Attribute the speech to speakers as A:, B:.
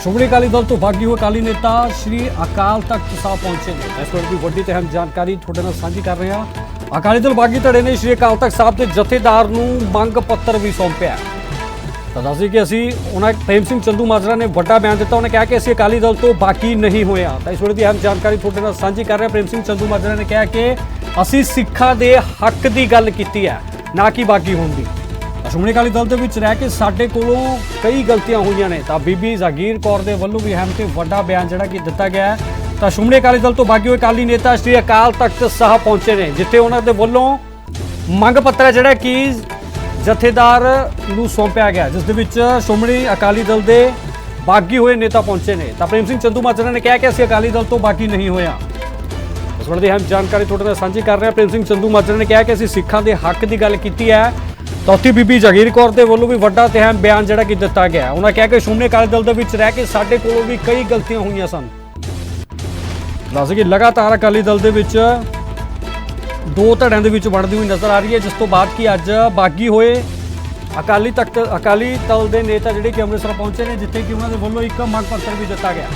A: ਸ਼੍ਰੋਮਣੀ ਅਕਾਲੀ ਦਲ ਤੋਂ ਬਾਗੀ ਹੋਏ ਅਕਾਲੀ ਨੇਤਾ ਸ਼੍ਰੀ ਅਕਾਲ ਤਖਤ ਸਾਹਿਬ ਪਹੁੰਚੇ ਨੇ। ਇਸ ਵਕਤ ਦੀ ਵੱਡੀ ਤੇ ਅਹਿਮ ਜਾਣਕਾਰੀ ਤੁਹਾਡੇ ਨਾਲ ਸਾਂਝੀ ਕਰ ਰਹੇ ਹਾਂ। ਅਕਾਲੀ ਦਲ ਬਾਗੀ ਧੜੇ ਨੇ ਸ਼੍ਰੀ ਅਕਾਲ ਤਖਤ ਸਾਹਿਬ ਦੇ ਜਥੇਦਾਰ ਨੂੰ ਮੰਗ ਪੱਤਰ ਵੀ ਸੌਂਪਿਆ ਤਾਂ ਦੱਸਦੀ ਕਿ ਅਸੀਂ, ਉਹਨਾਂ ਪ੍ਰੇਮ ਸਿੰਘ ਚੰਦੂ ਮਾਜਰਾ ਨੇ ਵੱਡਾ ਬਿਆਨ ਦਿੱਤਾ, ਉਹਨੇ ਕਿਹਾ ਕਿ ਅਸੀਂ ਅਕਾਲੀ ਦਲ ਤੋਂ ਬਾਕੀ ਨਹੀਂ ਹੋਇਆ ਤਾਂ ਇਸ ਵੇਲੇ ਦੀ ਅਹਿਮ ਜਾਣਕਾਰੀ ਤੁਹਾਡੇ ਨਾਲ ਸਾਂਝੀ ਕਰ ਰਹੇ ਹਾਂ ਪ੍ਰੇਮ ਸਿੰਘ ਚੰਦੂ ਮਾਜਰਾ ਨੇ ਕਿਹਾ ਕਿ ਅਸੀਂ ਸਿੱਖਾਂ ਦੇ ਹੱਕ ਦੀ ਗੱਲ ਕੀਤੀ ਹੈ, ਨਾ ਕਿ ਬਾਕੀ ਹੋਣ ਦੀ। ਸ਼੍ਰੋਮਣੀ ਅਕਾਲੀ ਦਲ ਦੇ ਵਿੱਚ ਰਹਿ ਕੇ ਸਾਡੇ ਕੋਲੋਂ ਕਈ ਗਲਤੀਆਂ ਹੋਈਆਂ ਨੇ। ਤਾਂ ਬੀਬੀ ਜਾਗੀਰ ਕੌਰ ਦੇ ਵੱਲੋਂ ਵੀ ਅਹਿਮ ਤੇ ਵੱਡਾ ਬਿਆਨ ਜਿਹੜਾ ਕਿ ਦਿੱਤਾ ਗਿਆ ਹੈ। ਤਾਂ ਸ਼੍ਰੋਮਣੀ ਅਕਾਲੀ ਦਲ ਤੋਂ ਬਾਗੀ ਹੋਏ ਅਕਾਲੀ ਨੇਤਾ ਸ਼੍ਰੀ ਅਕਾਲ ਤਖਤ ਸਾਹਿਬ ਪਹੁੰਚੇ ਨੇ, ਜਿੱਥੇ ਉਹਨਾਂ ਦੇ ਵੱਲੋਂ ਮੰਗ ਪੱਤਰ ਹੈ ਜਿਹੜਾ ਕਿ ਜਥੇਦਾਰ ਨੂੰ ਸੌਂਪਿਆ ਗਿਆ ਜਿਸ ਦੇ ਵਿੱਚ ਸ਼੍ਰੋਮਣੀ ਅਕਾਲੀ ਦਲ ਦੇ ਬਾਗੀ ਹੋਏ ਨੇਤਾ ਪਹੁੰਚੇ ਨੇ। ਤਾਂ ਪ੍ਰੇਮ ਸਿੰਘ ਚੰਦੂ ਮਾਜਰਾ ਨੇ ਕਿਹਾ ਕਿ ਅਸੀਂ ਅਕਾਲੀ ਦਲ ਤੋਂ ਬਾਗੀ ਨਹੀਂ ਹੋਇਆ ਇਸ ਵੇਲੇ ਦੀ ਅਹਿਮ ਜਾਣਕਾਰੀ ਤੁਹਾਡੇ ਨਾਲ ਸਾਂਝੀ ਕਰ ਰਹੇ ਹਾਂ। ਪ੍ਰੇਮ ਸਿੰਘ ਚੰਦੂ ਮਾਜਰਾ ਨੇ ਕਿਹਾ ਕਿ ਅਸੀਂ ਸਿੱਖਾਂ ਦੇ ਹੱਕ ਦੀ ਗੱਲ ਕੀਤੀ ਹੈ। ਚੌਥੀ ਬੀਬੀ ਜਗੀਰ ਕੌਰ ਦੇ ਵੱਲੋਂ ਵੀ ਵੱਡਾ ਤੇ ਅਹਿਮ ਬਿਆਨ ਜਿਹੜਾ ਕਿ ਦਿੱਤਾ ਗਿਆ ਉਹਨਾਂ ਕਿਹਾ ਕਿ ਸ਼੍ਰੋਮਣੀ ਅਕਾਲੀ ਦਲ ਦੇ ਵਿੱਚ ਰਹਿ ਕੇ ਸਾਡੇ ਕੋਲੋਂ ਵੀ ਕਈ ਗਲਤੀਆਂ ਹੋਈਆਂ ਸਨ। ਦੱਸ ਕਿ ਲਗਾਤਾਰ ਅਕਾਲੀ ਦਲ ਦੇ ਵਿੱਚ ਦੋ ਧੜਿਆਂ ਦੇ ਵਿੱਚ ਵੰਡਦੀ ਹੋਈ ਨਜ਼ਰ ਆ ਰਹੀ ਹੈ, ਜਿਸ ਤੋਂ ਬਾਅਦ ਕਿ ਅੱਜ ਬਾਗੀ ਹੋਏ ਅਕਾਲੀ ਤਖਤ ਅਕਾਲੀ ਦਲ ਦੇ ਨੇਤਾ ਜਿਹੜੇ ਕਿ ਅੰਮ੍ਰਿਤਸਰ ਪਹੁੰਚੇ ਨੇ, ਜਿੱਥੇ ਕਿ ਉਹਨਾਂ ਦੇ ਵੱਲੋਂ ਇੱਕ ਮੰਗ ਪੱਤਰ ਵੀ ਦਿੱਤਾ ਗਿਆ।